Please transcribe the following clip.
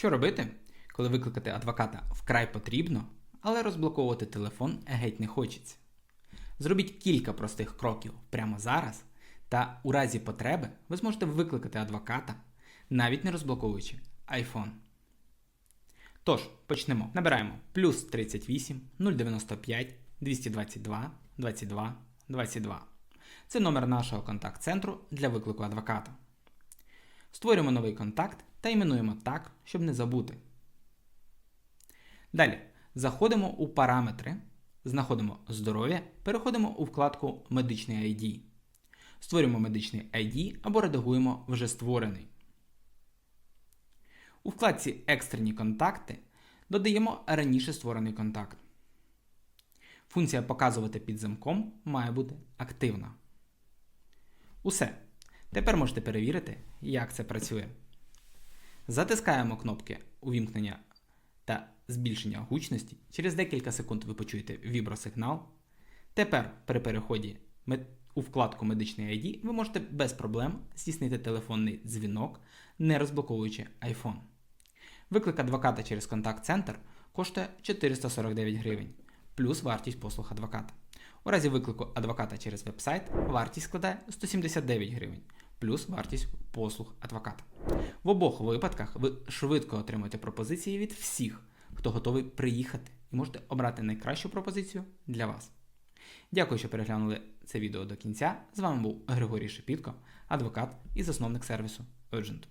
Що робити, коли викликати адвоката вкрай потрібно, але розблоковувати телефон геть не хочеться? Зробіть кілька простих кроків прямо зараз, та у разі потреби ви зможете викликати адвоката, навіть не розблоковуючи iPhone. Тож, почнемо. Набираємо плюс 38 095 222 22 22. Це номер нашого контакт-центру для виклику адвоката. Створюємо новий контакт та іменуємо так, щоб не забути. Далі заходимо у параметри, знаходимо здоров'я, переходимо у вкладку Медичний ID. Створюємо медичний ID або редагуємо вже створений. У вкладці Екстрені контакти додаємо раніше створений контакт. Функція Показувати під замком має бути активна. Усе. Тепер можете перевірити, як це працює. Затискаємо кнопки увімкнення та збільшення гучності. Через декілька секунд ви почуєте вібросигнал. Тепер при переході у вкладку Медичний ID ви можете без проблем здійснити телефонний дзвінок, не розблоковуючи iPhone. Виклик адвоката через контакт-центр коштує 449 гривень, плюс вартість послуг адвоката. У разі виклику адвоката через веб-сайт вартість складає 179 гривень, плюс вартість послуг адвоката. В обох випадках ви швидко отримуєте пропозиції від всіх, хто готовий приїхати, і можете обрати найкращу пропозицію для вас. Дякую, що переглянули це відео до кінця. З вами був Григорій Шепітко, адвокат і засновник сервісу Urgent.